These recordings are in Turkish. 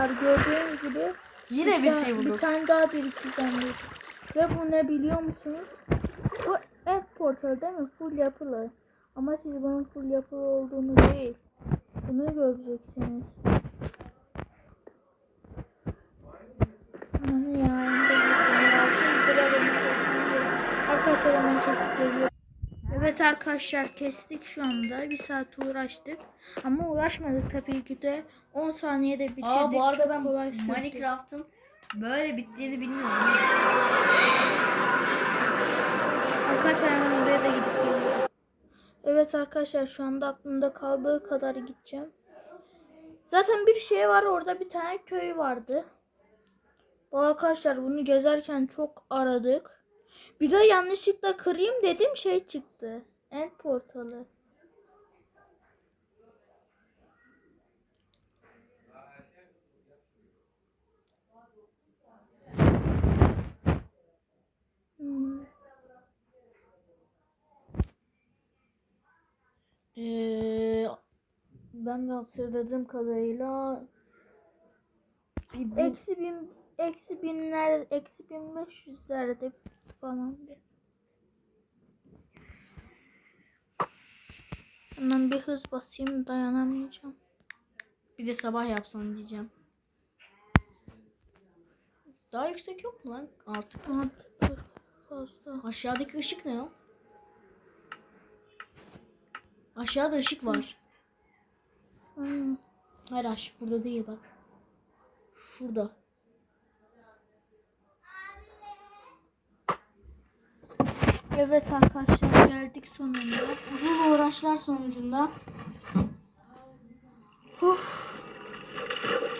arkadaşlar gördüğünüz gibi Yine bir şey Bir bulduk. tane daha biriktireceğim. dedim. Ve bu ne biliyor musunuz? Bu ev portalı değil mi? Full yapılı. Ama siz bunun full yapılı olduğunu değil. Bunu göreceksiniz. Ya. Şimdi gerek. Arkadaşlar hemen kesip geliyorum. Evet arkadaşlar kestik şu anda. Bir saat uğraştık. Ama uğraşmadık tabii ki de. 10 saniyede bitirdik. Aa bu arada Çok ben kolay. Minecraft'ın böyle bittiğini bilmiyorum. Arkadaşlar hemen oraya da gidip geliyorum. Evet arkadaşlar şu anda aklımda kaldığı kadar gideceğim. Zaten bir şey var orada bir tane köy vardı. Bu arkadaşlar bunu gezerken çok aradık. Bir de yanlışlıkla kırayım dedim şey çıktı. End portalı. Hmm. Ee, ben de hatırladığım kadarıyla Eksi bin, eksi binler, eksi bin beş yüzlerde falan bir. Hemen bir hız basayım dayanamayacağım. bir de sabah yapsam diyeceğim. Daha yüksek yok mu lan artık? Artık fazla. Aşağıdaki ışık ne ya? Aşağıda ışık var. Hmm. Hayır aş burada değil bak. Şurada. Evet arkadaşlar geldik sonunda. Uzun uğraşlar sonucunda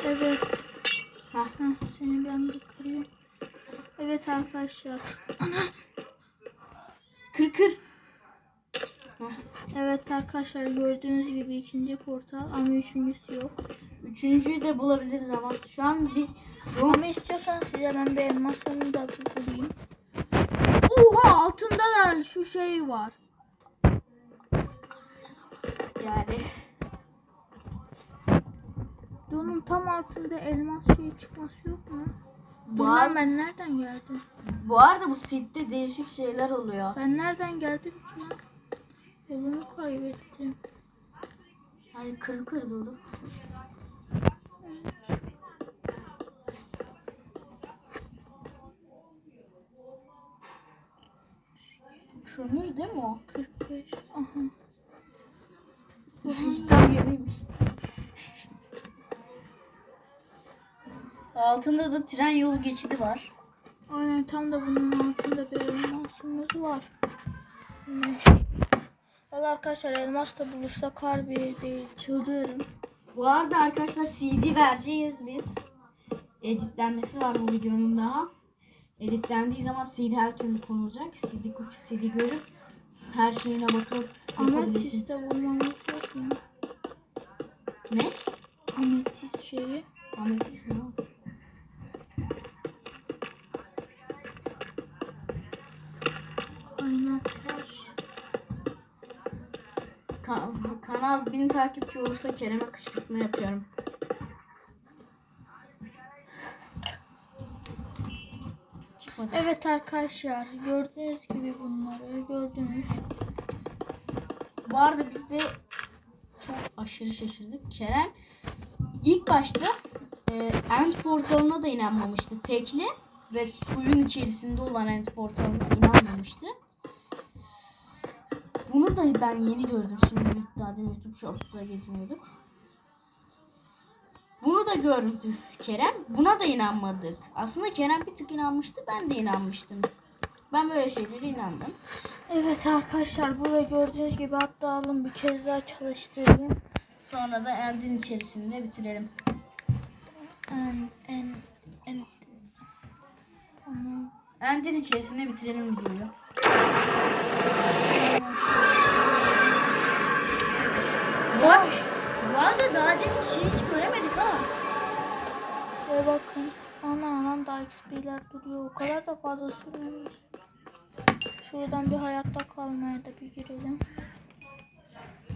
Evet. Heh. Heh, seni ben bir kırayım. Evet arkadaşlar. kır kır. Evet arkadaşlar gördüğünüz gibi ikinci portal ama üçüncüsü yok. Üçüncüyü de bulabiliriz ama şu an biz Ama istiyorsan size ben bir elmaslarını da bulayım. Oha altında da şu şey var. yani Onun tam altında elmas şey çıkması yok mu? bu, Bilmem ar- ben nereden geldim? bu arada bu sette değişik şeyler oluyor. Ben nereden geldim ki lan? Yolumu kaybettim. Yani kır kır dolu. Kömür değil mi o? 45. Aha. Tam yeriymiş. Altında da tren yolu geçidi var. Aynen tam da bunun altında bir elmasımız var. Valla arkadaşlar elmas da bulursak harbi değil çıldırırım. Bu arada arkadaşlar CD vereceğiz biz. Editlenmesi var bu videonun daha. Editlendiği zaman CD her türlü konulacak. CD, CD görüp her şeyine bakıp yapabilirsiniz. Ametist de bulmamız yok mu? Ne? Ametist şeyi. Ametist ne o? Kaynak taş. Ka- kanal bin takipçi olursa Kerem'e kışkırtma yapıyorum. Çıkmadı. Evet arkadaşlar gördüğünüz gibi bunları gördünüz. Bu arada biz de çok aşırı şaşırdık. Kerem ilk başta e, End portalına da inanmamıştı. Tekli ve suyun içerisinde olan End portalına inanmamıştı. Bunu da ben yeni gördüm. Şimdi daha demin YouTube Shorts'ta geziniyorduk. Da gördü Kerem. Buna da inanmadık. Aslında Kerem bir tık inanmıştı. Ben de inanmıştım. Ben böyle şeylere inandım. Evet arkadaşlar burada gördüğünüz gibi hatta alın bir kez daha çalıştırayım. Sonra da End'in içerisinde bitirelim. En en en. End'in içerisinde bitirelim videoyu. XP'ler duruyor. O kadar da fazla sürmemiş. Şuradan bir hayatta kalmaya da bir girelim.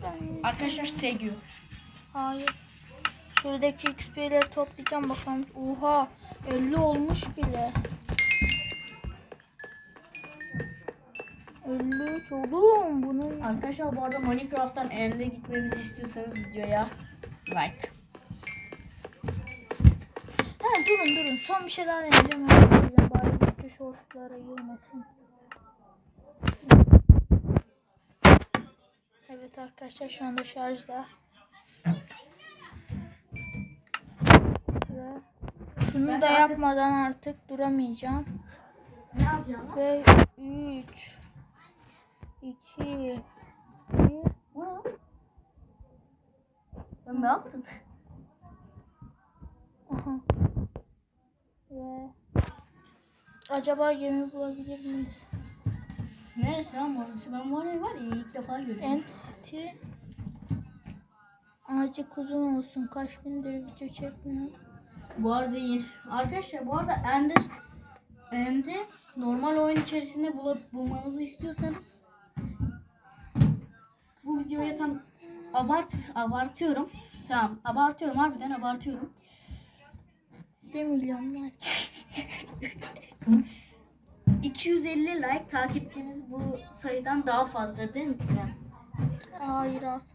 Ben Arkadaşlar Segü. hayır. Şuradaki XP'leri toplayacağım bakalım. Oha 50 olmuş bile. 53 oğlum bunu. Arkadaşlar bu arada Minecraft'tan End'e gitmemizi istiyorsanız videoya like. Ha durun durun son bir şey daha deneyeceğim. Bari bütün shortlara girmesin. Evet arkadaşlar şu anda şarjda. Ve şunu da yapmadan artık duramayacağım. Ne yapacağım? Ve 3 2 1 Bu ne? Sen ne yaptın? Aha. Ve acaba gemi bulabilir miyiz? Neresi lan orası? Ben bu arayı var ya ilk defa görüyorum. Entity Ağacı kuzum olsun. Kaç gündür video çekmiyorum. Bu arada yeni. Arkadaşlar bu arada Ender End'i normal oyun içerisinde bulup bulmamızı istiyorsanız bu videoya tam abart abartıyorum. Tamam abartıyorum harbiden abartıyorum. 1 milyon like. 250 like takipçimiz bu sayıdan daha fazla değil mi Kerem? Hayır az.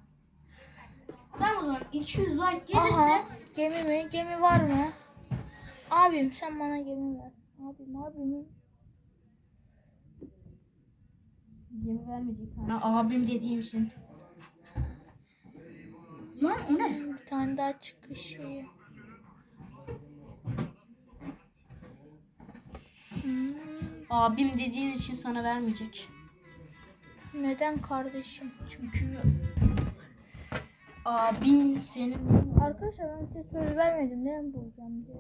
Tamam o zaman 200 like gelirse Aha, gemi mi? Gemi var mı? Abim sen bana gemi ver. Abim abim. Gemi vermeyecek. Ha, abim dediğim için. Lan o ne? Bir tane daha çıkış şeyi. Hmm, Abim dediğin için sana vermeyecek. neden kardeşim? Çünkü abin senin Arkadaşlar ben size söz vermedim mi bulacağım diye.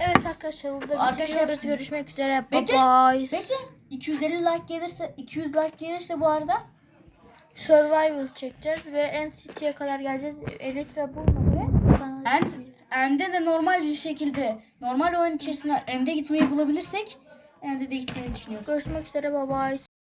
Evet arkadaşlar burada Arkadaşlar- bitiriyoruz. Görüşmek üzere. Bye Bekle, bye. Bekle. 250 like gelirse 200 like gelirse bu arada Survival çekeceğiz ve NCT'ye kadar geleceğiz. Elytra bulmadan. End, End'e de normal bir şekilde normal oyun içerisinde End'e gitmeyi bulabilirsek End'e de gitmeyi düşünüyoruz. Görüşmek üzere. Bye bye.